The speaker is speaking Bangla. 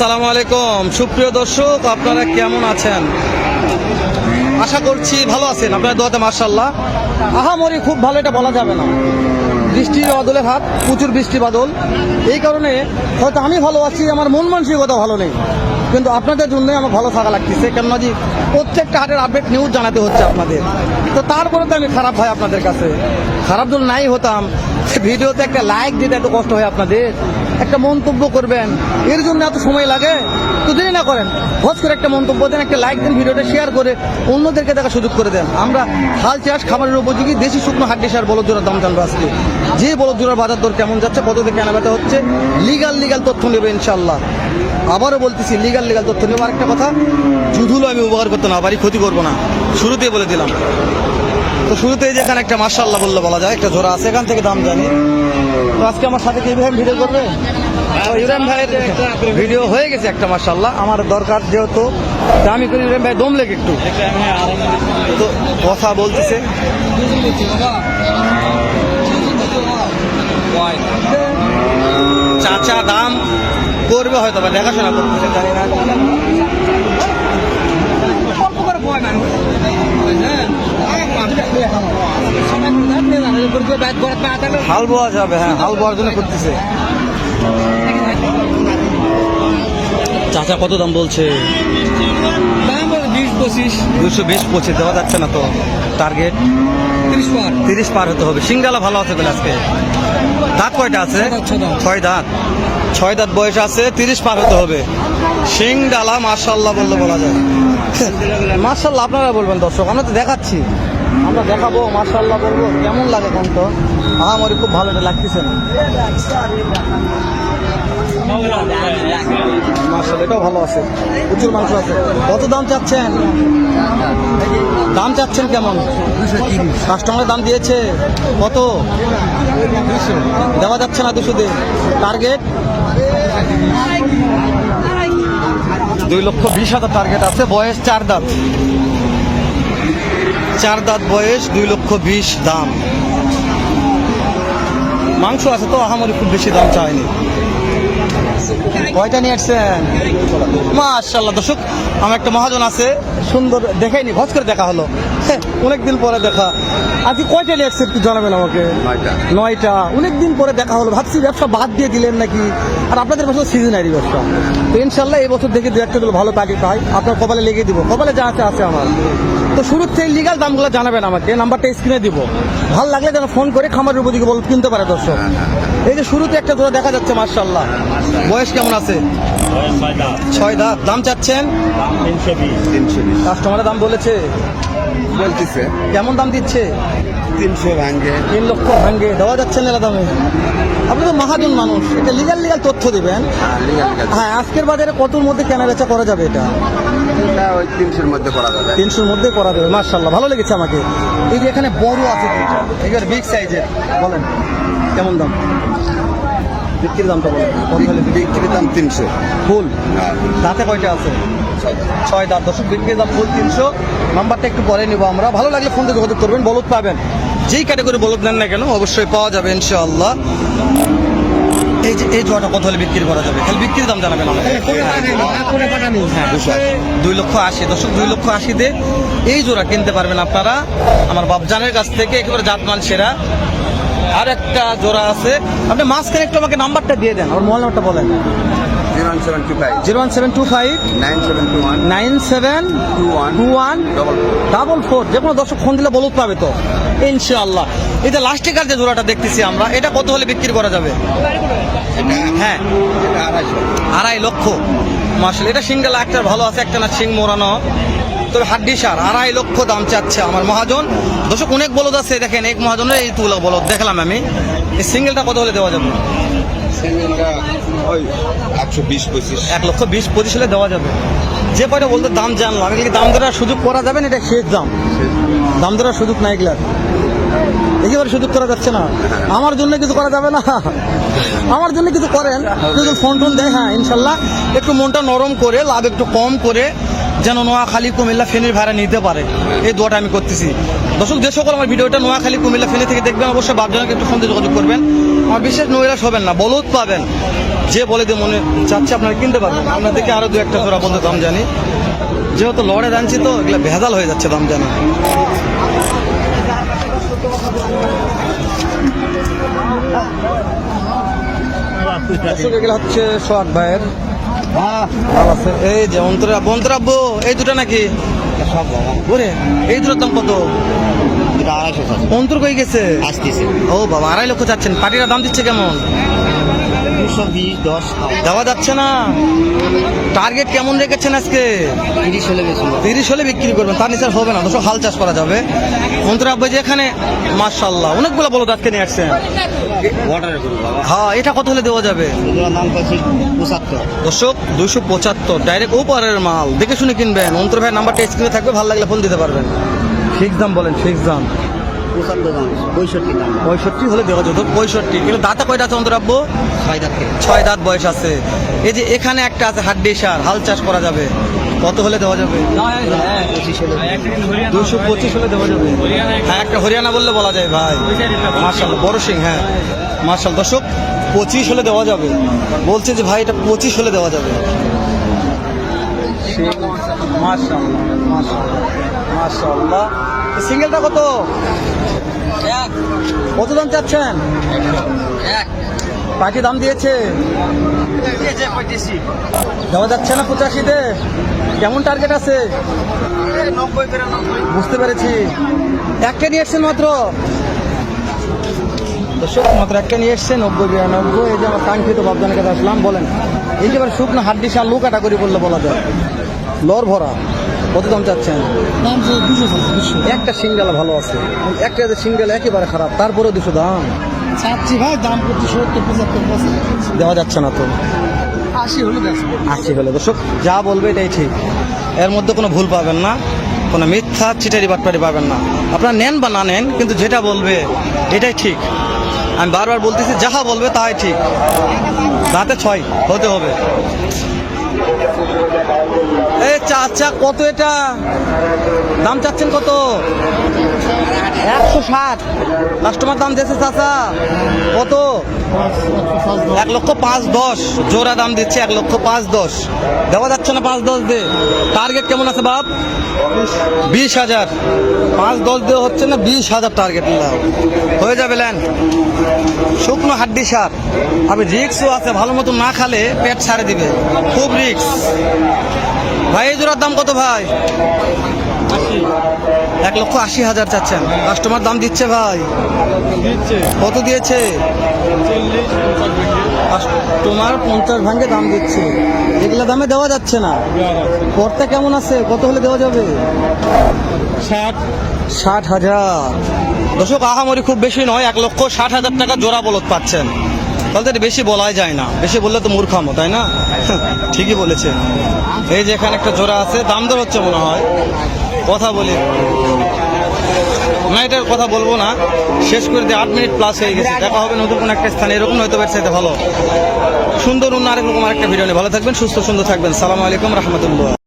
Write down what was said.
আসসালামু আলাইকুম। সুপ্রিয় দর্শক, আপনারা কেমন আছেন? আশা করছি ভালো আছেন। আপনার দোয়াতে মার্শাল্লাহ আহামরি খুব ভালো, এটা বলা যাবে না। বৃষ্টি বাদলের হাত, প্রচুর বৃষ্টি বাদল। এই কারণে হয়তো আমি ভালো আছি, আমার মন মানসিকতা ভালো নেই। কিন্তু আপনাদের জন্যই আমার ভালো থাকা লাগতেছে। কেননা যে প্রত্যেকটা হাটের আপডেট নিউজ জানাতে হচ্ছে আপনাদের। তো তারপরে তো আমি খারাপ ভাই আপনাদের কাছে। খারাপ যদি নাই হতাম। ভিডিওতে একটা লাইক দিতে এত কষ্ট হয় আপনাদের। একটা মন্তব্য করবেন। এর জন্য এত সময় লাগে? তো দেরি না করেন। হজ করে একটা মন্তব্য দেন, একটা লাইক দেন, ভিডিওটা শেয়ার করে অন্যদেরকে দেখার সুযোগ করে দেন। আমরা হাল চাষ খাবারের উপযোগী দেশি শুকনো হাড্ডি সার বলদ জোড়ার দাম জানব আজকে। যে বলদ জোড়ার বাজার দর কেমন যাচ্ছে, কত থেকে কেনা বেচা হচ্ছে লিগাল লিগাল তথ্য নেবে ইনশাল্লাহ আবারও বলতেছি লিগাল লিগাল তথ্য নেব। আরেকটা কথা, যুধুলো আমি উপকার করতে না পারি, ক্ষতি করব না। শুরুতেই বলে দিলাম। তো শুরুতেই যেখানে একটা মার্শাল্লাহ বললে বলা যায়, একটা জোড়া আছে, এখান থেকে দাম জানি। তো আজকে আমার সাথে কি ইব্রাহিম ভিডিও করবে? ইব্রাহিম ভাইয়ের ভিডিও হয়ে গেছে একটা মার্শাল্লাহ আমার দরকার যেহেতু আমি করি ইব্রাহিম ভাই, দম লেগে একটু। তো কথা বলতেছে। চাচা দাম করবে হয়তো বা, দেখাশোনা করতেছে, জানি না। হাল বোয়া যাবে হ্যাঁ হাল বোয়ার জন্য করতেছে। চাচা কত দাম বলছে? বিশ পঁচিশ। দুশো বিশ পঁচিশ দেওয়া যাচ্ছে না তো টার্গেট তিরিশ পার। তিরিশ পার হতে হবে। সিঙ্গালা ভালো আছে বলে আজকে। দাঁত কয়টা আছে? ছয় দাঁত, ছয় দাঁত। ছয় দাঁত। ছয় দাঁত বয়স আছে তিরিশ পার হতে হবে। সিং ডালা মার্শাল্লাহ বললে বলা যায়। মার্শাল্লাহ আপনারা বলবেন দর্শক আমরা তো দেখাচ্ছি। আমরা দেখাবো মার্শাল্লাহ বলব, কেমন লাগে কোন তো আহামরি খুব ভালো এটা লাগতেছে না। এটাও ভালো আছে। প্রচুর মাংস আছে। কত দাম চাচ্ছেন? দাম চাচ্ছেন কেমন? কাস্টমার দাম দিয়েছে কত? দেওয়া যাচ্ছে না দুশো দিয়ে। টার্গেট? দুই লক্ষ বিশ হাজার টার্গেট আছে, বয়স চার দাঁত। চার দাঁত বয়স, দুই লক্ষ বিশ দাম। মাংস আছে তো, আহামরি খুব বেশি দাম চায়নি। কয়টা নিয়ে আসছেন? মাশাল্লাহ দর্শক, আমার একটা মহাজন আছে, সুন্দর, দেখাইনি, ভজ করে দেখা হলো। অনেকদিন পরে দেখা। আজকে কয়টা আসছে একটু জানাবেন আমাকে? নয়টা। নয়টা। অনেকদিন পরে দেখা হলো। ভাবছি ব্যবসা বাদ দিয়ে দিলেন নাকি? আর আপনাদের ব্যবসা সিজনারি ব্যবসা। তো ইনশাল্লাহ এই বছর দেখে দু একটা গুলো ভালো পাখি পাই আপনার কপালে লেগে দিব। কপালে যা আছে আছে আমার। তো শুরুর থেকে লিগাল দামগুলো জানাবেন আমাকে। নাম্বারটা স্ক্রিনে দিব। ভালো লাগলে যেন ফোন করে খামারের উপযোগী বল কিনতে পারে দর্শক। এই যে শুরুতে একটা জোড়া দেখা যাচ্ছে মার্শাল্লাহ বয়স কেমন আছে? ছয় দাঁত দাম চাচ্ছেন? কাস্টমারের দাম বলেছে? বলতেছে। কেমন দাম দিচ্ছে? তিনশো ভাঙ্গে। তিন লক্ষ ভাঙ্গে। দেওয়া যাচ্ছে না দামে। আপনি তো মহাজন মানুষ। এটা লিগাল লিগাল তথ্য দিবেন। হ্যাঁ আজকের বাজারে কতর মধ্যে কেনা বেচা করা যাবে এটা? তিনশোর মধ্যে করা যাবে। তিনশোর মধ্যে করা যাবে মার্শাল্লাহ ভালো লেগেছে আমাকে। এই যে এখানে বড় আছে এবার বিগ সাইজের বলেন কেমন দাম? বিক্রির দামটা বলেন কত হলে বিক্রি? বিক্রি দাম তিনশো। ফুল? দাঁতে কয়টা আছে? ছয় দাঁত। দশক বিক্রির দাম ফুল তিনশো। নাম্বারটা একটু পরে নিবো আমরা। ভালো লাগলে ফোন যোগাযোগ করবেন বলদ পাবেন। যেই ক্যাটাগরি বলদ নেন না কেন অবশ্যই পাওয়া যাবে ইনশাআল্লাহ। এই যে এই জোয়াটা কত হলে বিক্রি করা যাবে? খালি বিক্রির দাম জানাবেন আমাকে হ্যাঁ দুই লক্ষ আশি। দশক দুই লক্ষ আশিতে এই জোড়া কিনতে পারবেন আপনারা। আমার বাপজানের কাছ থেকে একেবারে জাতমান সেরা। আর একটা জোড়া আছে। আপনি মাঝখানে একটু আমাকে নাম্বারটা দিয়ে দেন আমার মোবাইল নাম্বারটা বলেন। Zero one seven two five. Nine seven two one. Two one. Double four যে কোনো দর্শক ফোন দিলে পাবে তো। ইনশাআল্লাহ। এই যে লাস্টিকার যে জোড়াটা দেখতেছি আমরা এটা কত হলে বিক্রি করা যাবে? হ্যাঁ। আড়াই লক্ষ। মাসল এটা সিঙ্গেল একটা ভালো আছে একটা না সিং মোড়ানো। তবে হাড্ডি সার আড়াই লক্ষ দাম চাচ্ছে আমার মহাজন। দর্শক অনেক বলদ আছে দেখেন এক মহাজনের এই তুলা বলদ দেখলাম আমি। এই সিঙ্গেলটা কত হলে দেওয়া যাবে? এক লক্ষ বিশ পঁচিশ হলে দেওয়া যাবে। যে কয়টা বলতে দাম জানলাম। এগুলি দাম ধরার সুযোগ করা যাবে না? এটা শেষ দাম। দাম ধরার সুযোগ নাই এগুলার। একেবারে সুযোগ করা যাচ্ছে না। আমার জন্য কিছু করা যাবে না। আমার জন্য কিছু করেন। ফোন টোন দেয় হ্যাঁ ইনশাল্লাহ। একটু মনটা নরম করে লাভ একটু কম করে যেন নোয়াখালী, কুমিল্লা ফেনীর ভাড়া নিতে পারে। এই দোয়াটা আমি করতেছি। দর্শক, যে সকল আমার ভিডিওটা নোয়াখালী, কুমিল্লা ফেনী থেকে দেখবেন, অবশ্যই বাপজনকে একটু ফোন দিয়ে যোগাযোগ করবেন। আমার বিশেষ নৈরাশ হবেন না, বলদ পাবেন। যে বলে দিয়ে মনে চাচ্ছে আপনারা কিনতে পারবেন। আপনার দেখে আরও দু একটা জোড়া বলতে দাম জানি। যেহেতু লড়ে জানছি তো, এগুলো ভেজাল হয়ে যাচ্ছে দাম জানি। হচ্ছে সোহাগ ভাইয়ের। এই যে অন্তরা বন্তরা এই দুটো নাকি? সব ওরে এই দুটোর দাম কত? অন্তর কই গেছে? আসতেছে। ও বাবা আড়াই লক্ষ চাচ্ছেন পাটিরা দাম দিচ্ছে কেমন? দুশো বিশ দশ। দেওয়া যাচ্ছে না। টার্গেট কেমন রেখেছেন আজকে? তিরিশ হলে বেশি তিরিশ হলে বিক্রি করবেন তার নিচে হবে না। দুশো হাল চাষ করা যাবে। অন্তরা আব্বাই যে এখানে মার্শাল্লাহ অনেকগুলো বলো আজকে নিয়ে আসছেন। হ্যাঁ এটা কত হলে দেওয়া যাবে? দর্শক দুইশো পঁচাত্তর ডাইরেক্ট ওপারের মাল। দেখে শুনে কিনবেন। অন্তর ভাই নাম্বারটা স্ক্রিনে থাকবে ভালো লাগলে ফোন দিতে পারবেন। ফিক্স দাম বলেন ফিক্স দাম। পঁয়ষট্টি হলে দেওয়া যেত পঁয়ষট্টি কিন্তু দাঁতে কয়টা আছে অন্তর আব্বু? ছয় দাম ছয় দাঁত বয়স আছে। এই যে এখানে একটা আছে হাড্ডি সার হাল চাষ করা যাবে। কত হলে দেওয়া যাবে? হলে। দুশো পঁচিশ হলে দেওয়া যাবে। হ্যাঁ একটা হরিয়ানা বললে বলা যায় ভাই। মার্শাল বড় সিং। হ্যাঁ। মার্শাল দর্শক পঁচিশ হলে দেওয়া যাবে। বলছে যে ভাই এটা পঁচিশ হলে দেওয়া যাবে। সিঙ্গেলটা কত? কত দাম চাচ্ছেন? পাখি দাম দিয়েছে? দেওয়া যাচ্ছে না পঁচাশিতে। কেমন টার্গেট আছে? বুঝতে পেরেছি। একটা নিয়ে এসছেন মাত্র? দর্শক মাত্র একটা নিয়ে এসছে নব্বই বিরানব্বই। এই যে আমার কাঙ্ক্ষিত বাবদানের কাছে আসলাম বলেন এই যে এবার শুকনো হাড্ডি সার লু কাটাকরি বললে বলা যায়। লর ভরা কত দাম চাচ্ছেন? একটা সিঙ্গেলা ভালো আছে একটা সিঙ্গেল একেবারে খারাপ তারপরে দুশো দাম। চাচ্ছি ভাই দাম করছি সত্তর পঁচাত্তর পঁচাত্তর দেওয়া যাচ্ছে না তো? আশি হলে আশি হলে। দর্শক যা বলবে এটাই ঠিক। এর মধ্যে কোনো ভুল পাবেন না কোনো মিথ্যা চিটারি বাটপারি পাবেন না। আপনারা নেন বা না নেন কিন্তু যেটা বলবে এটাই ঠিক। আমি বারবার বলতেছি যাহা বলবে তাই ঠিক। রাতে ছয় হতে হবে। এই চাচা কত এটা? দাম চাচ্ছেন কত? একশো ষাট। কাস্টমার দাম দিয়েছে চাচা, কত? এক লক্ষ পাঁচ দশ। জোড়া দাম দিচ্ছে এক লক্ষ পাঁচ দশ। দেওয়া যাচ্ছে না পাঁচ দশ দিয়ে। টার্গেট কেমন আছে বাপ? বিশ হাজার। পাঁচ দশ দিয়ে হচ্ছে না বিশ হাজার টার্গেট নিলাম। হয়ে যাবে ল্যান। শুকনো হাড্ডি সার। আমি রিক্সও আছে, ভালো মতো না খালে পেট ছাড়ে দিবে। খুব রিক্স ভাই জোড়ার দাম কত ভাই? এক লক্ষ আশি হাজার চাচ্ছেন। কাস্টমার দাম দিচ্ছে ভাই। কত দিয়েছে? তোমার পঞ্চাশ ভাঙ্গে দাম দিচ্ছে। এগুলো দামে দেওয়া যাচ্ছে না। পড়তে কেমন আছে? কত হলে দেওয়া যাবে? ষাট। ষাট হাজার। দর্শক আহামরি খুব বেশি নয় এক লক্ষ ষাট হাজার টাকা জোড়া বলত পাচ্ছেন। তাহলে বেশি বলাই যায় না। বেশি বললে তো মূর্খামো তাই না? ঠিকই বলেছে এই যে এখানে একটা জোড়া আছে, দাম দর হচ্ছে মনে হয়। কথা বলি। না, এটার কথা বলব না। শেষ করে দিয়ে আট মিনিট প্লাস হয়ে গেছে। দেখা হবে নতুন কোনো একটা স্থানে। এরকম হয়তো ব্যবসায়ীতে ভালো। সুন্দর অন্য আরেক রকম আরেকটা ভিডিও নিয়ে ভালো থাকবেন, সুস্থ সুন্দর থাকবেন। সালাম আলাইকুম, রহমতুল্লাহ।